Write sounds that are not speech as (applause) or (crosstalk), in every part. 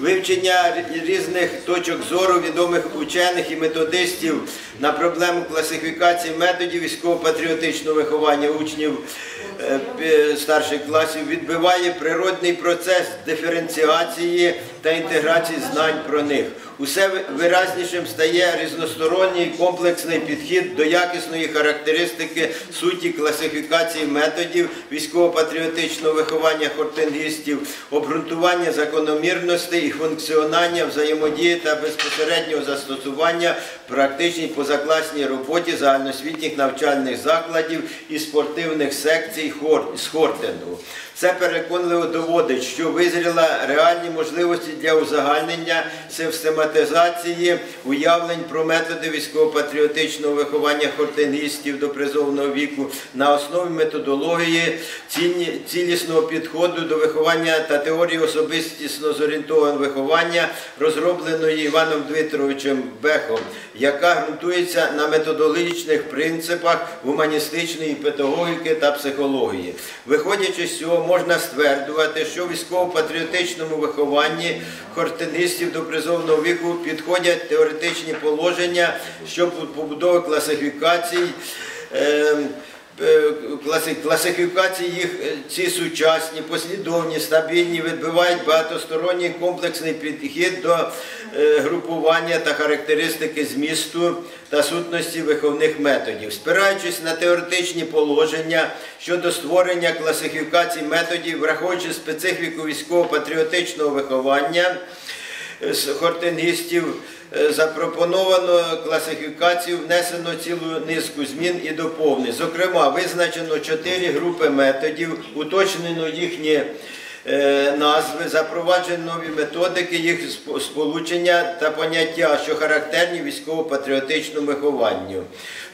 Вивчення різних точок зору відомих учених і методистів на проблему класифікації методів військово-патріотичного виховання учнів е, старших класів відбиває природний процес диференціації та інтеграції знань про них. Усе виразнішим стає різносторонній комплексний підхід до якісної характеристики суті класифікації методів військово-патріотичного виховання хортингістів, обґрунтування закономірностей і функціонання взаємодії та безпосереднього застосування практичній позакласній роботі загальноосвітніх навчальних закладів і спортивних секцій з Хортингу. Це переконливо доводить, що визріла реальні можливості для узагальнення систематизації уявлень про методи військово-патріотичного виховання хортингістів до призовного віку на основі методології цілісного підходу до виховання та теорії особистісно зорієнтованого виховання, розробленої Іваном Дмитровичем Бехом, яка ґрунтується на методологічних принципах гуманістичної педагогіки та психології. Виходячи з цього, можна стверджувати, що в військово-патріотичному вихованні хортинистів до призовного віку підходять теоретичні положення щодо побудови класифікацій. е, Класифікації їх е, ці сучасні, послідовні, стабільні, відбивають багатосторонній комплексний підхід до е, групування та характеристики змісту та сутності виховних методів. Спираючись на теоретичні положення щодо створення класифікацій методів, враховуючи специфіку військово-патріотичного виховання, з хортингістів е, запропоновано класифікацію, внесено цілу низку змін і доповнень. Зокрема, визначено чотири групи методів, уточнено їхні е, назви, запроваджені нові методики, їх сполучення та поняття, що характерні військово-патріотичному вихованню.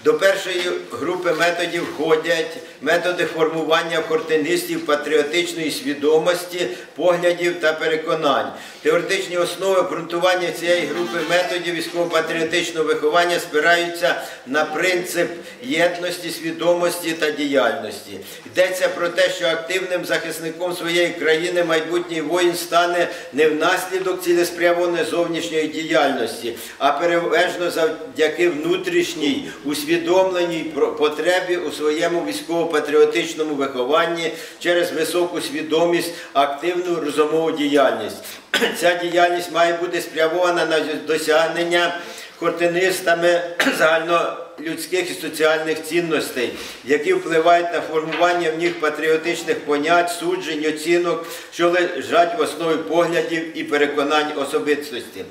До першої групи методів входять методи формування в патріотичної свідомості, поглядів та переконань. Теоретичні основи обґрунтування цієї групи методів військово-патріотичного виховання спираються на принцип єдності, свідомості та діяльності. Йдеться про те, що активним захисником своєї країни майбутній воїн стане не внаслідок цілеспрямованої зовнішньої діяльності, а переважно завдяки внутрішній усвідомленій потребі у своєму військово-патріотичному вихованні через високу свідомість, активну розумову діяльність. (clears throat) Ця діяльність має бути спрямована на досягнення хортинистами (clears throat) загальнолюдських і соціальних цінностей, які впливають на формування в них патріотичних понять, суджень, оцінок, що лежать в основі поглядів і переконань особистості.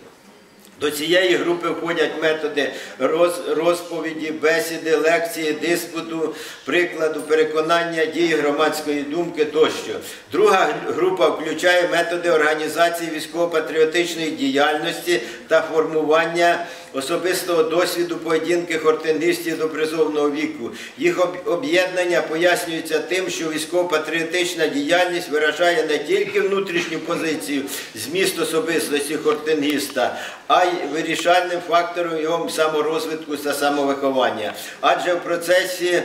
До цієї групи входять методи роз- розповіді, бесіди, лекції, диспуту, прикладу, переконання, дії громадської думки тощо. Друга група включає методи організації військово-патріотичної діяльності та формування особистого досвіду поведінки хортингістів до призовного віку. Їх об'єднання пояснюється тим, що військово-патріотична діяльність виражає не тільки внутрішню позицію, зміст особистості хортингіста, а й вирішальним фактором його саморозвитку та самовиховання. Адже в процесі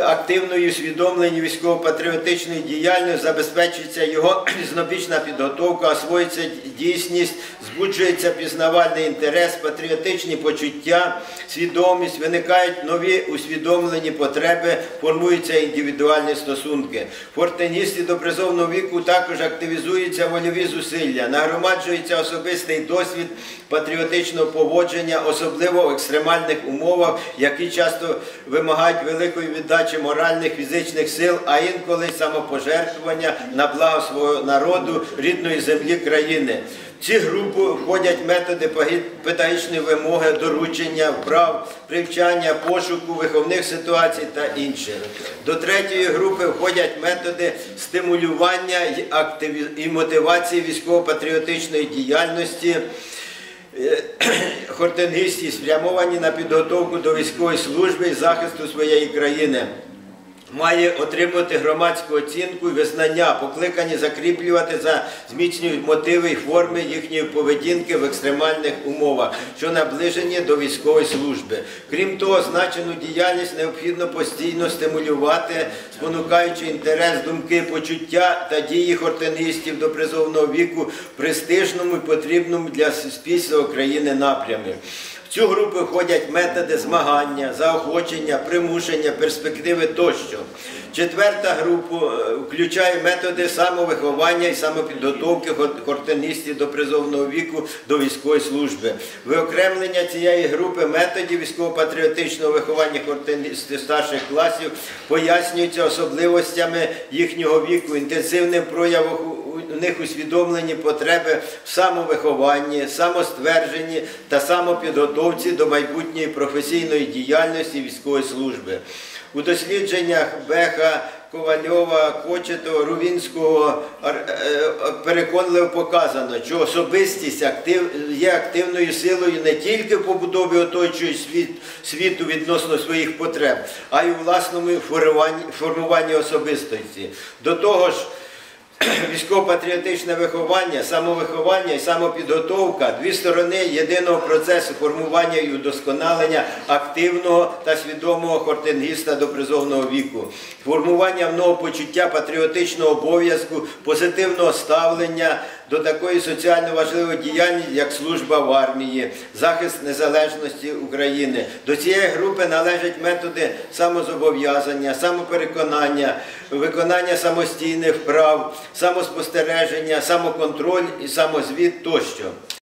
активної усвідомлення військово-патріотичної діяльності забезпечується його (clears throat) різнобічна підготовка, освоюється дійсність, збуджується пізнавальний інтерес, патріотичні почуття, свідомість, виникають нові усвідомлені потреби, формуються індивідуальні стосунки. Фортеністи до призовного віку також активізуються вольові зусилля, нагромаджується особистий досвід патріотичного поводження, особливо в екстремальних умовах, які часто вимагають великої віддачі моральних фізичних сил, а інколи самопожертвування на благо свого народу, рідної землі країни. В ці групи входять методи педагогічної вимоги, доручення, вправ, привчання, пошуку, виховних ситуацій та інше. До третьої групи входять методи стимулювання і мотивації військово-патріотичної діяльності. Е, (clears throat) спрямовані на підготовку до військової служби і захисту своєї країни. Має отримувати громадську оцінку і визнання, покликані закріплювати за зміцнюють мотиви і форми їхньої поведінки в екстремальних умовах, що наближені до військової служби. Крім того, значену діяльність необхідно постійно стимулювати, спонукаючи інтерес, думки, почуття та дії хортинистів до призовного віку в престижному і потрібному для суспільства України напрямі. Цю групу входять методи змагання, заохочення, примушення, перспективи тощо. Четверта група е, включає методи самовиховання і самопідготовки хортинистів до призовного віку до військової служби. Виокремлення цієї групи методів військово-патріотичного виховання хортинистів старших класів пояснюється особливостями їхнього віку, інтенсивним проявом них усвідомлені потреби в самовихованні, самоствердженні та самопідготовці до майбутньої професійної діяльності військової служби. У дослідженнях Беха, Ковальова, Кочетова, Рувінського е, е, переконливо показано, що особистість є активною силою не тільки в побудові оточуючого світ, світу відносно своїх потреб, а й у власному формуванні особистості. До того ж, Військово-патріотичне виховання, самовиховання і самопідготовка дві сторони єдиного процесу формування і удосконалення активного та свідомого хортингіста до призовного віку, формування в нього почуття патріотичного обов'язку, позитивного ставлення до такої соціально важливої діяльності, як служба в армії, захист незалежності України. До цієї групи належать методи самозобов'язання, самопереконання, виконання самостійних вправ, самоспостереження, самоконтроль і самозвіт тощо.